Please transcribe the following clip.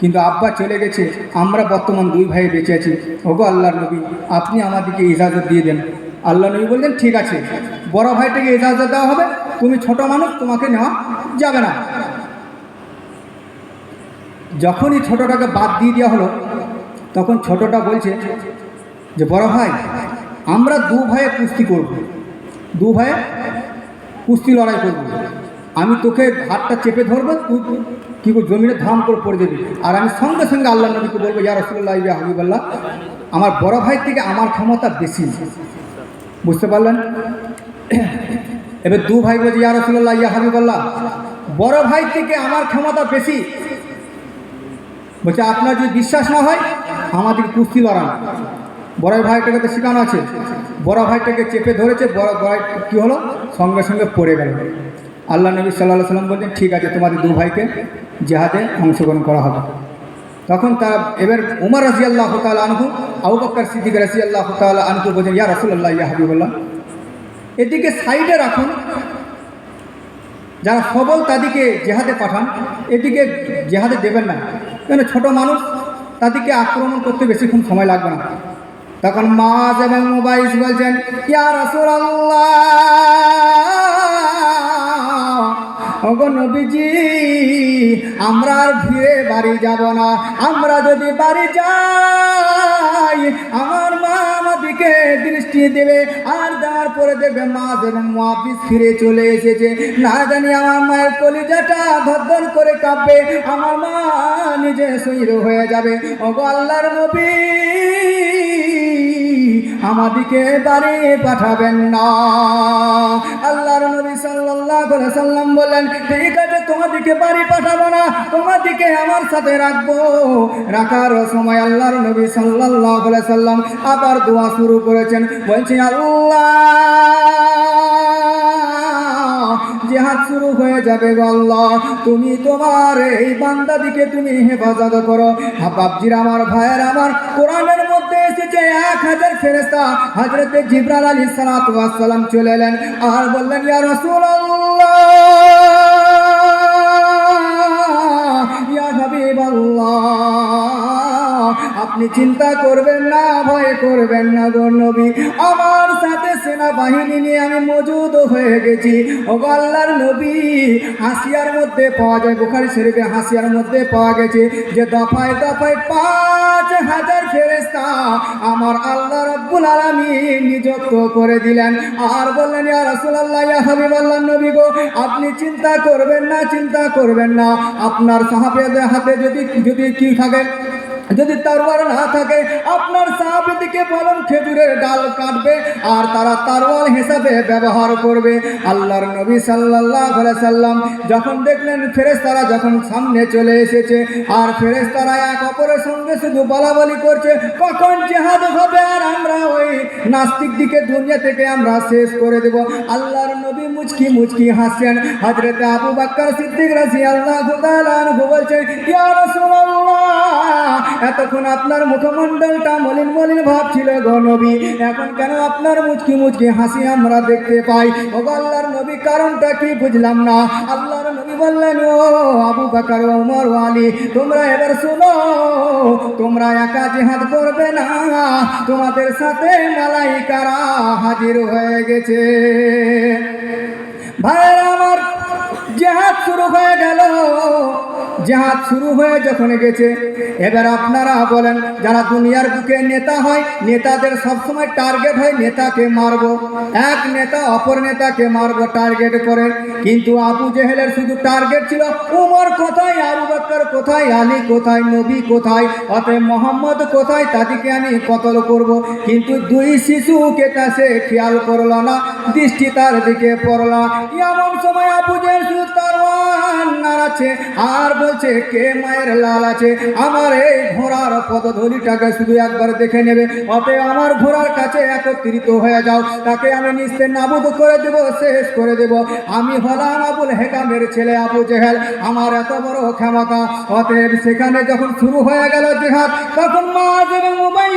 কিন্তু আব্বা চলে গেছে, আমরা বর্তমান দুই ভাই বেঁচে আছি। ওগো আল্লাহর নবী, আপনি আমাদেরকে ইজাজত দিয়ে দেন। আল্লাহ নবী বললেন, ঠিক আছে, বড় ভাইটাকে ইজাজত দেওয়া হবে, তুমি ছোট মানুষ, তোমাকে নেওয়া যাবে না। যখনই ছোটটাকে বাদ দিয়ে দেওয়া হলো, তখন ছোটটা বলছে যে, বড় ভাই, আমরা দু ভাইয়ে কুস্তি করব, দু ভাইয়ে কুস্তি লড়াই করব। আমি তোকে হাতটা চেপে ধরবো, তুই কী করে, জমিনে ধাম করে পড়ে যাবি। আর আমি সঙ্গে সঙ্গে আল্লাহ নবীকে বলব, ইয়া রসুল্লাহ ইয়া হাবিবাল্লাহ, আমার বড় ভাই থেকে আমার ক্ষমতা বেশি। বুঝতে পারলেন? এবার দু ভাই বলছে, ইয়া রসুল্লাহ ইয়া হাবিবাল্লাহ, বড় ভাই থেকে আমার ক্ষমতা বেশি। বলছে, আপনার যদি বিশ্বাস না হয় আমাদের কুস্তি লড়ান। বড় ভাইটাকে তো শেখানো আছে। বড় ভাইটাকে চেপে ধরেছে, বড় ভাই কী হলো? সঙ্গে সঙ্গে পড়ে গেল। আল্লাহ নবী সাল্লাহ সাল্লাম বলছেন ঠিক আছে, তোমাদের দু ভাইকে জেহাদে অংশগ্রহণ করা হবে। তখন তারা এবার উমর রাজি আল্লাহ তাল আনহু, আবু সিদ্দিক রাজি আল্লাহ তাল আনহু বলছেন ইয়া রসুল্লাহ ইয়া হাবিবুল্লাহ। এদিকে সাইডে রাখুন, যারা সবল তাদেরকে জেহাদে পাঠান, এদিকে জেহাদে দেবেন না। কেন? ছোট মানুষ, তাদেরকে আক্রমণ করতে বেশিক্ষণ সময় লাগবে না। তখন মাজ এবং মোবাইস বলছেন, ইয়া রাসূলুল্লাহ ওগো আমরা আর ফিরে বাড়ি যাব না। আমরা যদি বাড়ি যাই, আমার মা আমাদিকে দৃষ্টি দেবে, আর দেওয়ার পরে দেখবে মা এবং মহাপিস ফিরে চলে এসেছে। না জানি আমার মায়ের কলিজাটা ধর করে কাঁপবে, আমার মা নিজে সৈর হয়ে যাবে। ওগো আল্লাহর নবী আমাদিকে বাড়ি পাঠাবেন না। আল্লাহর নবী বলেন, ঠিক আছে, তোমাদিকে পাঠাবো না, তোমাদিকে আমার সাথে রাখব। রাখার সময় আল্লাহর নবী সাল্লাম আবার দোয়া শুরু করেছেন। বলছে, আল্লাহ, জেহাদ শুরু হয়ে যাবে আল্লাহ। তুমি তোমার এই বান্দাদিকে তুমি হেফাজত করো। হাবাবজির আমার, ভাইয়ের আমার, কোরআনের মধ্যে এসেছে এক হাজার ফেরেস্তা হজরতে জিবরাল আলী চলে এলেন আর বললেন, ইয়া রসুল আপনি চিন্তা করবেন না, ভয় করবেন না গো নবী। আমার সাথে সেনাবাহিনী নিয়ে আমি মজুদ হয়ে গেছি। ও আল্লাহর নবী, হাসিয়ার মধ্যে পাওয়া যায়, বুখারি শরীফে হাসিয়ার মধ্যে পাওয়া গেছে যে দফায় দফায় পাঁচ হাজার ফেরেস্তা আমার আল্লাহ রব্বুল আলামিন নিযুক্ত করে দিলেন। আর বললেন, ইয়া রাসূলুল্লাহ, ইয়া হাবিবাল্লাহ নবী গো, আপনি চিন্তা করবেন না, চিন্তা করবেন না। আপনার সাহাবেদের হাতে যদি যদি কি থাকে যদি তারওয়ার না থাকে, আপনার সাহাবিদিকে বলুন খেজুরের ডাল কাটবে আর তারা তারওয়াল হিসাবে ব্যবহার করবে। আল্লাহর নবী সাল্লাহ সাল্লাম যখন দেখলেন, ফেরেশতারা যখন সামনে চলে এসেছে, আর ফেরেশতারা এক অপরের সঙ্গে শুধু বলাবলি করছে, কখন জেহাদ হবে? নাস্তিক দিকে দুনিয়া থেকে আমরা শেষ করে দেব। আল্লাহর নবী মুচকি মুচকি হাসেন হযরত আবু বকর সিদ্দিক রাজি তাআলা আনহু বলছেন এতক্ষণ আপনার মুখমণ্ডলটা মলিন মলিন ভাব ছিল গো নবী। এখন কেন আপনার মুচকি মুচকি হাসি আমরা দেখতে পাই? ও আল্লাহর নবী কারণটা কি বুঝলাম না। আল্লাহর নবী বললেন, ও আবু বাকর ওমর আলী তোমরা এবার শুনো তোমরা একা জেহাদ করবে না। তোমাদের সাথে মালাইকারা হাজির হয়ে গেছে। ভাইয়ের, আমার জেহাদ শুরু হয়ে গেল। জেহাদ শুরু হয়ে যখন গেছে, এবার আপনারা বলেন, যারা দুনিয়ার বুকে নেতা হয়, নেতাদের সবসময় টার্গেট হয় নেতাকে মারব। এক নেতা অপর নেতাকে মারব টার্গেট করে। কিন্তু আবু জেহেলের শুধু টার্গেট ছিল, উমর কোথায়, আবু বকর কোথায়, আলী কোথায়, নবী কোথায়, অতএব মোহাম্মদ কোথায়, তাদেরকে আমি কতল করব? কিন্তু দুই শিশুকে তা সে খেয়াল করল না, দৃষ্টি তার দিকে পড়ল এমন সময় আবু জেহেল শুধু নাড়াচ্ছে আর বলছে, কে মায়ের লাল আছে? আমার এই ঘোড়ার পদধূলিটাকে শুধু একবার দেখে নেবে। অতএব আমার ঘোড়ার কাছে একত্রিত হয়ে যাও। তাকে আমি নিস্তে নাবুদ করে দেব, শেষ করে দেব। আমি হলাম আবুল হেকামের ছেলে আবু জেহেল, আমার এত বড় ক্ষমতা। অতএব সেখানে যখন শুরু হয়ে গেল জেহাদ, তখন মা এবং উমাইয়া